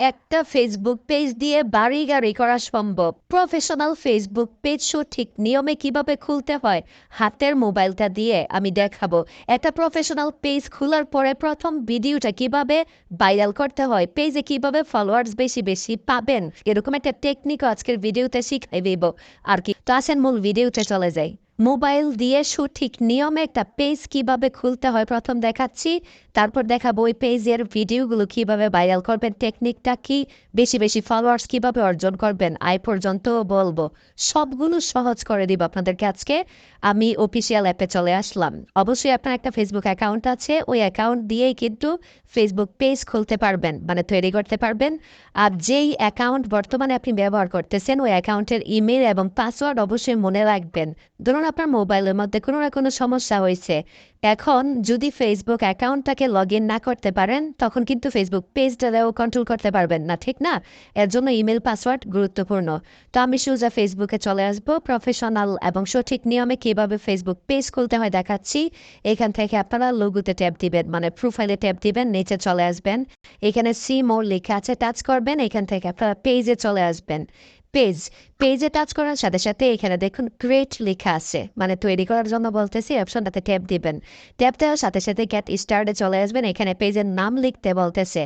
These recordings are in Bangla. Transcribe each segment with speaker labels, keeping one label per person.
Speaker 1: একটা ফেসবুক পেজ দিয়ে বাড়ি গাড়ি করা সম্ভব। প্রফেশনাল ফেসবুক পেজ সঠিক নিয়মে কীভাবে খুলতে হয়? হাতের মোবাইলটা দিয়ে আমি দেখাবো। একটা প্রফেশনাল পেজ খোলার পরে প্রথম ভিডিওটা কীভাবে ভাইরাল করতে হয়? পেজে কীভাবে ফলোয়ার্স বেশি বেশি পাবেন? এরকম একটা টেকনিক আজকের ভিডিওতে শিখাই দেব। আর কি? তো আসেন মূল ভিডিওতে চলে যাই। মোবাইল দিয়ে সঠিক নিয়মে একটা পেজ কীভাবে খুলতে হয় প্রথম দেখাচ্ছি। তারপর দেখাবো ওই পেজের ভিডিওগুলো কীভাবে ভাইরাল করবেন, টেকনিকটা কি, বেশি বেশি ফলোয়ার্স কীভাবে অর্জন করবেন, আয় পর্যন্ত বলব। সবগুলো সহজ করে দিব আপনাদেরকে আজকে। আমি অফিসিয়াল অ্যাপে চলে আসলাম। অবশ্যই আপনার একটা ফেসবুক অ্যাকাউন্ট আছে, ওই অ্যাকাউন্ট দিয়েই কিন্তু ফেসবুক পেজ খুলতে পারবেন মানে তৈরি করতে পারবেন। আর যেই অ্যাকাউন্ট বর্তমানে আপনি ব্যবহার করতেছেন, ওই অ্যাকাউন্টের ইমেল এবং পাসওয়ার্ড অবশ্যই মনে রাখবেন। ধরুন আপনার মোবাইলের মধ্যে কোনো না কোনো সমস্যা হয়েছে। এখন যদি ফেসবুক অ্যাকাউন্টটাকে লগ ইন না করতে পারেন, তখন কিন্তু ফেসবুক পেজটাও কন্ট্রোল করতে পারবেন না, ঠিক না? এর জন্য ইমেল পাসওয়ার্ড গুরুত্বপূর্ণ। তো আমি সোজা ফেসবুকে চলে আসব প্রফেশনাল এবং সঠিক নিয়মে কীভাবে ফেসবুক পেজ খুলতে হয় দেখাচ্ছি। এখান থেকে আপনারা লোগোতে ট্যাপ দিবেন মানে প্রোফাইলে ট্যাপ দিবেন, নিচে চলে আসবেন। এখানে সি মোর লেখা আছে টাচ করবেন, এখান থেকে আপনারা পেজে চলে আসবেন। পেজ, পেজে টাচ করার সাথে সাথে এখানে দেখুন ক্রিয়েট লেখা আছে। মানে তৈরি করার জন্য বলতেছি অপশনটাতে ট্যাপ দিবেন। ট্যাপ দেওয়ার সাথে সাথে গেট স্টার্টে চলে আসবেন। এখানে পেজের নাম লিখতে বলতেছে।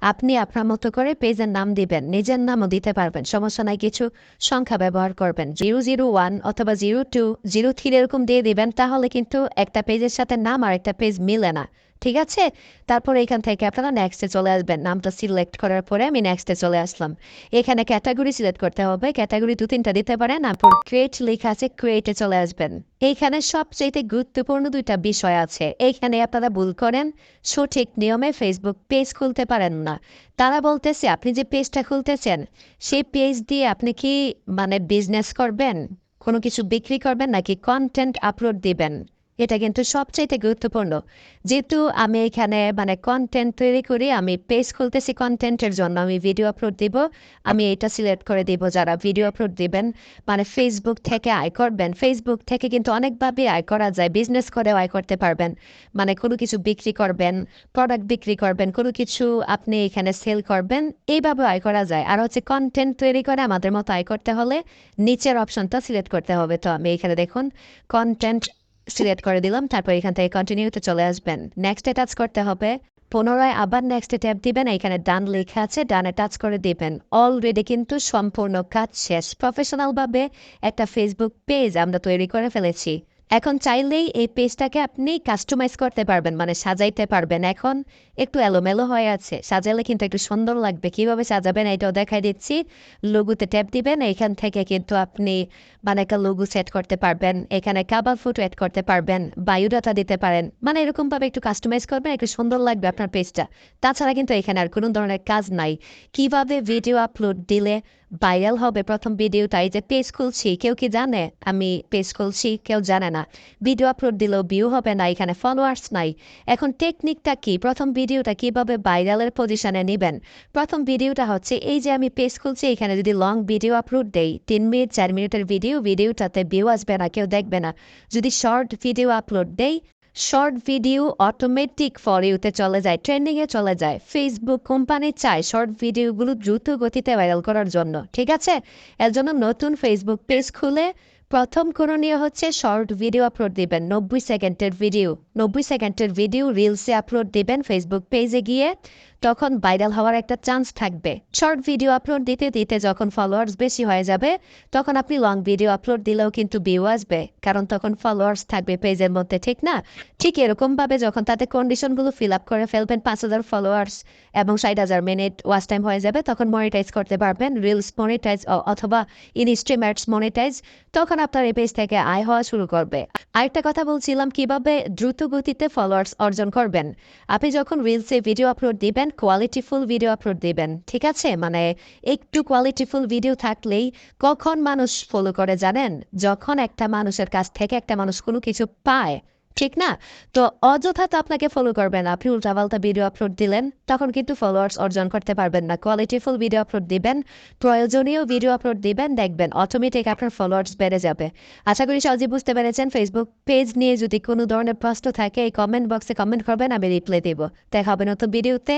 Speaker 1: আপনি আপনার মতো করে পেজের নাম দিবেন। নিজের নামও দিতে পারবেন। সমস্যা নাই, কিছু সংখ্যা ব্যবহার করবেন। জিরো জিরো ওয়ান অথবা জিরো টু জিরো থ্রি এরকম দিয়ে দিবেন, তাহলে কিন্তু একটা পেজের সাথে নাম আর একটা পেজ মিলে না। ঠিক আছে? তারপর এখান থেকে আপনারা নেক্সটে চলে আসবেন। নামটা সিলেক্ট করার পরে আমি নেক্সটে চলে আসলাম। এখানে ক্যাটাগরি সিলেক্ট করতে হবে। ক্যাটাগরি দু তিনটা দিতে পারেন। তারপর ক্রিয়েট লেখা আছে ক্রিয়েটে চলে আসবেন। এইখানে সবচেয়ে গুরুত্বপূর্ণ দুইটা বিষয় আছে। এইখানে আপনারা ভুল করেন। সঠিক নিয়মে ফেসবুক পেজ খুলতে পারেন না। তারা বলতেছে, আপনি যে পেজটা খুলতেছেন, সেই পেজ দিয়ে আপনি কি মানে বিজনেস করবেন? কোনো কিছু বিক্রি করবেন নাকি কন্টেন্ট আপলোড দিবেন? এটা কিন্তু সবচাইতে গুরুত্বপূর্ণ। যেহেতু আমি এখানে মানে কন্টেন্ট তৈরি করি, আমি পেজ খুলতেছি কন্টেন্টের জন্য আমি ভিডিও আপলোড দিব। আমি এটা সিলেক্ট করে দিব যারা ভিডিও আপলোড দিবেন। মানে ফেসবুক থেকে আয় করবেন। ফেসবুক থেকে কিন্তু অনেকভাবে আয় করা যায়। বিজনেস করে আয় করতে পারবেন। মানে কোনো কিছু বিক্রি করবেন প্রোডাক্ট বিক্রি করবেন, কোনো কিছু আপনি এখানে সেল করবেন এইভাবে আয় করা যায়। আর হচ্ছে কন্টেন্ট তৈরি করে আমাদের মতো আয় করতে হলে নিচের অপশনটা সিলেক্ট করতে হবে। তো আমি এখানে দেখুন কন্টেন্ট সিলেক্ট করে দিলাম, তারপর এখান থেকে কন্টিনিউতে চলে আসবেন। নেক্সটে টাচ করতে হবে, পুনরায় আবার নেক্সটে ট্যাপ দিবেন, এখানে ডান লেখা আছে ডানে টাচ করে দিবেন। অলরেডি কিন্তু সম্পূর্ণ কাজ শেষ। প্রফেশনালভাবে একটা ফেসবুক পেজ আমরা তৈরি করে ফেলেছি। এখন চাইলেই এই পেজটাকে আপনি কাস্টমাইজ করতে পারবেন মানে সাজাইতে পারবেন। এখন একটু এলোমেলো হয়ে আছে, সাজালে কিন্তু একটু সুন্দর লাগবে। কীভাবে সাজাবেন এটাও দেখাই দিচ্ছি। লঘুতে ট্যাপ দিবেন, এখান থেকে কিন্তু আপনি মানে একটা লঘু সেট করতে পারবেন, এখানে কাবার ফুট অ্যাড করতে পারবেন বায়োডাটা দিতে পারেন। মানে এরকমভাবে একটু কাস্টমাইজ করবেন, একটু সুন্দর লাগবে আপনার পেজটা। তাছাড়া কিন্তু এখানে আর কোনো ধরনের কাজ নাই। কীভাবে ভিডিও আপলোড দিলে ভাইরাল হবে প্রথম ভিডিওটাই যে পেজ খুলছি, কেউ কি জানে? আমি পেজ খুলছি, কেউ জানে না। ভিডিও আপলোড দিলেও ভিউ হবে না, এখানে ফলোয়ার্স নাই। এখন টেকনিকটা কি? প্রথম ভিডিওটা কীভাবে ভাইরালের পজিশনে নেবেন? প্রথম ভিডিওটা হচ্ছে, এই যে আমি পেজ খুলছি, এখানে যদি লং ভিডিও আপলোড দেই, তিন মিনিট, চার মিনিটের ভিডিও ভিডিওটাতে ভিউ আসবে না, কেউ দেখবে না। যদি শর্ট ভিডিও আপলোড দেই শর্ট ভিডিও অটোমেটিক ফর ইউতে চলে যায় ট্রেন্ডিংয়ে চলে যায়। ফেসবুক কোম্পানি চায় শর্ট ভিডিওগুলো দ্রুত গতিতে ভাইরাল করার জন্য, ঠিক আছে? এর জন্য নতুন ফেসবুক পেজ খুলে প্রথম করণীয় হচ্ছে শর্ট ভিডিও আপলোড দিবেন, নব্বই সেকেন্ডের ভিডিও। নব্বই সেকেন্ডের ভিডিও রিলসে আপলোড দিবেন ফেসবুক পেজে গিয়ে। তখন ভাইরাল হওয়ার একটা চান্স থাকবে। শর্ট ভিডিও আপলোড দিতে দিতে যখন ফলোয়ার্স বেশি হয়ে যাবে, তখন আপনি লং ভিডিও আপলোড দিলেও কিন্তু ভিউ আসবে। কারণ তখন ফলোয়ার্স থাকবে পেজের মধ্যে, ঠিক না? ঠিক এরকমভাবে যখন তাতে কন্ডিশনগুলো ফিল আপ করে ফেলবেন পাঁচ হাজার ফলোয়ার্স এবং ষাট হাজার মিনিট ওয়াচ টাইম হয়ে যাবে, তখন মনিটাইজ করতে পারবেন রিলস মনিটাইজ অথবা ইনস্ট্রিম মনিটাইজ তখন আপনার এই পেজ থেকে আয় হওয়া শুরু করবে। আরেকটা কথা বলছিলাম, কীভাবে দ্রুত গতিতে ফলোয়ার্স অর্জন করবেন? আপনি যখন রিলসে ভিডিও আপলোড দিবেন কোয়ালিটিফুল ভিডিও আপলোড দিবেন, ঠিক আছে? মানে একটু কোয়ালিটিফুল ভিডিও থাকলেই কখন মানুষ ফলো করে জানেন? যখন একটা মানুষের কাছ থেকে একটা মানুষ কোনো কিছু পায়, ঠিক না? তো অযথা তো আপনাকে ফলো করবেন আপনি উল্টাপাল্টা ভিডিও আপলোড দিলেন, তখন কিন্তু ফলোয়ার্স অর্জন করতে পারবেন না। কোয়ালিটিফুল ভিডিও আপলোড দিবেন, প্রয়োজনীয় ভিডিও আপলোড দিবেন, দেখবেন অটোমেটিক আপনার ফলোয়ার্স বেড়ে যাবে। আশা করি সহজে বুঝতে পেরেছেন। ফেসবুক পেজ নিয়ে যদি কোনো ধরনের প্রশ্ন থাকে, এই কমেন্ট বক্সে কমেন্ট করবেন, আমি রিপ্লাই দেবো। দেখা হবে নতুন ভিডিওতে